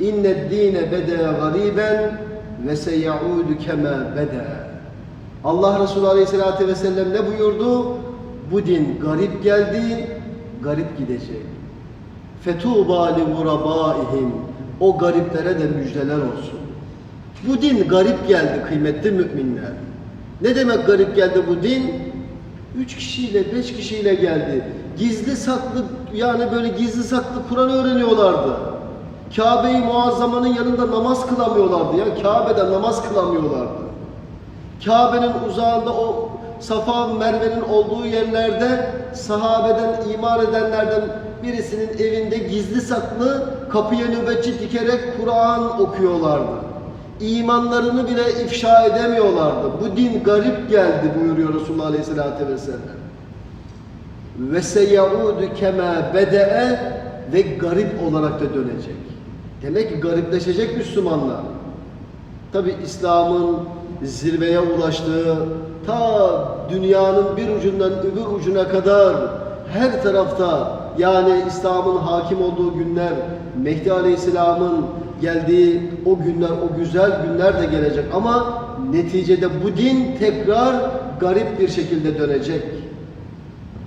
Dine bede gariben ve seyaudu kema bede. Allah Resulü Aleyhisselatü Vesselam ne buyurdu? Bu din garip geldi, garip gidecek. Li gurabaihim. O gariplere de müjdeler olsun. Bu din garip geldi kıymetli müminler. Ne demek garip geldi bu din? Üç kişiyle, beş kişiyle geldi. Gizli saklı, yani böyle gizli saklı Kur'an öğreniyorlardı. Kabe-i Muazzama'nın yanında namaz kılamıyorlardı ya. Kabe'de namaz kılamıyorlardı. Kabe'nin uzağında o Safa Merve'nin olduğu yerlerde sahabeden iman edenlerden birisinin evinde gizli saklı kapıya nöbetçi dikerek Kur'an okuyorlardı. İmanlarını bile ifşa edemiyorlardı. Bu din garip geldi buyuruyor Resulullah Aleyhisselatü Vesselam. Ve seyaudu kema bede'e ve garip olarak da dönecek. Demek ki garipleşecek Müslümanlar. Tabi İslam'ın zirveye ulaştığı ta dünyanın bir ucundan öbür ucuna kadar her tarafta yani İslam'ın hakim olduğu günler, Mehdi Aleyhisselam'ın geldiği o günler, o güzel günler de gelecek ama neticede bu din tekrar garip bir şekilde dönecek.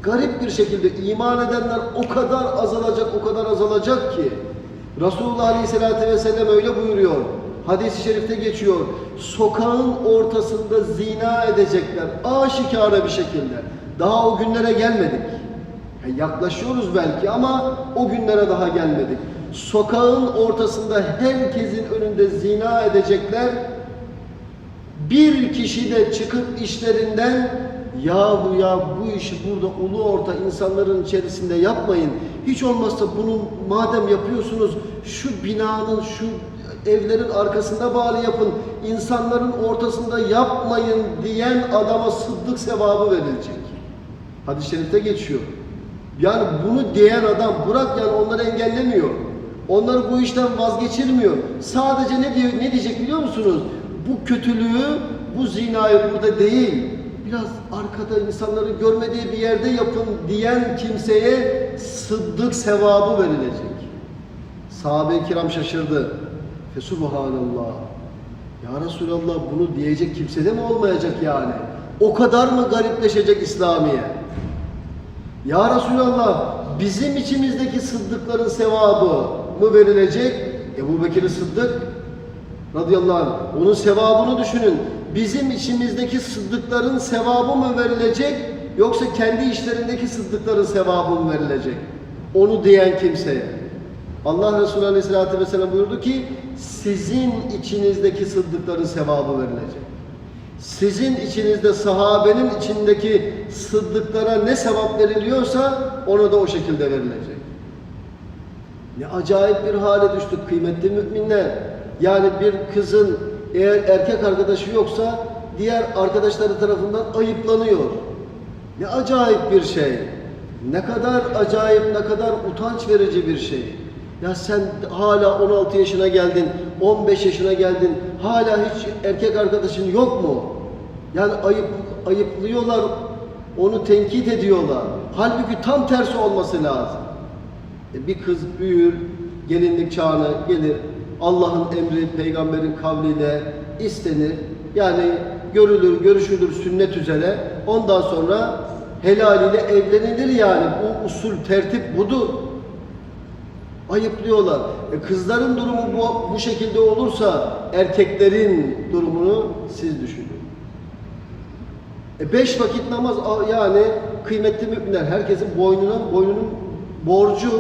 Garip bir şekilde iman edenler o kadar azalacak, o kadar azalacak ki Resulullah Aleyhisselatü Vesselam öyle buyuruyor. Hadis-i şerifte geçiyor. Sokağın ortasında zina edecekler. Aşikare bir şekilde. Daha o günlere gelmedik. Ya Yaklaşıyoruz belki ama o günlere daha gelmedik. Sokağın ortasında herkesin önünde zina edecekler. Bir kişi de çıkıp işlerinden yahu ya bu işi burada ulu orta insanların içerisinde yapmayın. Hiç olmazsa bunu madem yapıyorsunuz şu binanın şu evlerin arkasında bağlı yapın. insanların ortasında yapmayın diyen adama sıddık sevabı verilecek. Hadis-i şerifte geçiyor. Yani bunu diyen adam bırak yani onları engellemiyor. Onları bu işten vazgeçirmiyor. Sadece ne diyor ne diyecek biliyor musunuz? Bu kötülüğü, bu zinayı burada değil. Biraz arkada insanları görmediği bir yerde yapın diyen kimseye sıddık sevabı verilecek. Sahabe-i kiram şaşırdı. Fesubhanallah. Ya Resulallah bunu diyecek kimse de mi olmayacak yani? O kadar mı garipleşecek İslamiye? Ya Resulallah bizim içimizdeki sıddıkların sevabı mı verilecek? Ebu Bekir Sıddık radıyallahu anh onun sevabını düşünün. Bizim içimizdeki sıddıkların sevabı mı verilecek yoksa kendi işlerindeki sıddıkların sevabı mı verilecek? Onu diyen kimseye. Allah Resulü Aleyhisselatü Vesselam buyurdu ki sizin içinizdeki sıddıkların sevabı verilecek. Sizin içinizde sahabenin içindeki sıddıklara ne sevap veriliyorsa ona da o şekilde verilecek. Ne acayip bir hale düştük kıymetli müminler. Yani bir kızın eğer erkek arkadaşı yoksa diğer arkadaşları tarafından ayıplanıyor. Ne acayip bir şey. Ne kadar acayip, ne kadar utanç verici bir şey. Ya sen hala 16 yaşına geldin, 15 yaşına geldin, hala hiç erkek arkadaşın yok mu? Yani ayıp, ayıplıyorlar, onu tenkit ediyorlar. Halbuki tam tersi olması lazım. E bir kız büyür, gelinlik çağına gelir, Allah'ın emri, peygamberin kavliyle istenir. Yani görülür, görüşülür sünnet üzere. Ondan sonra helaliyle evlenilir yani. Bu usul, tertip budur. Ayıplıyorlar. E kızların durumu bu, bu şekilde olursa erkeklerin durumunu siz düşünün. E beş vakit namaz yani kıymetli müminler herkesin boynuna boynunun borcu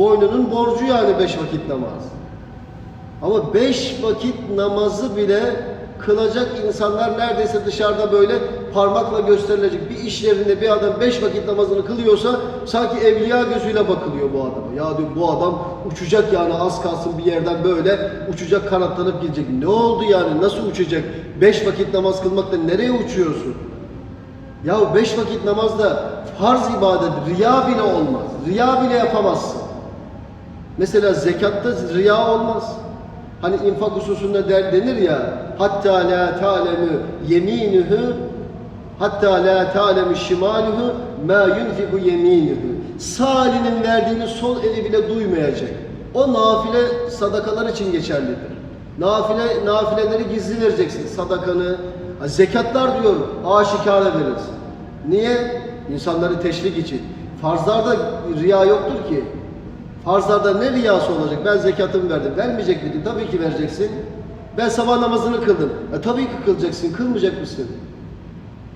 boynunun borcu yani beş vakit namaz. Ama beş vakit namazı bile kılacak insanlar neredeyse dışarıda böyle parmakla gösterilecek bir iş yerinde bir adam beş vakit namazını kılıyorsa sanki evliya gözüyle bakılıyor bu adama. Ya diyor bu adam uçacak yani az kalsın bir yerden böyle uçacak kanatlanıp gidecek. Ne oldu yani nasıl uçacak? Beş vakit namaz kılmakta nereye uçuyorsun? Ya beş vakit namazda farz ibadet riya bile olmaz. Riya bile yapamazsın. Mesela zekatta riya olmaz. Hani infak hususunda der, denir ya hatta la ta'lemu yeminuhu hatta la ta'lemu şimaluhu ma yunfiku yeminuhu. Sağ elinin verdiğini sol eli bile duymayacak. O nafile sadakalar için geçerlidir. Nafile nafileleri gizli vereceksin. Sadakanı, zekatlar diyor aşikare verirsin. Niye? İnsanları teşvik için. Farzlarda riya yoktur ki. Farzlarda ne riyası olacak? Ben zekatımı verdim. Vermeyecek miydin? Tabii ki vereceksin. Ben sabah namazını kıldım. E, tabii ki kılacaksın. Kılmayacak mısın?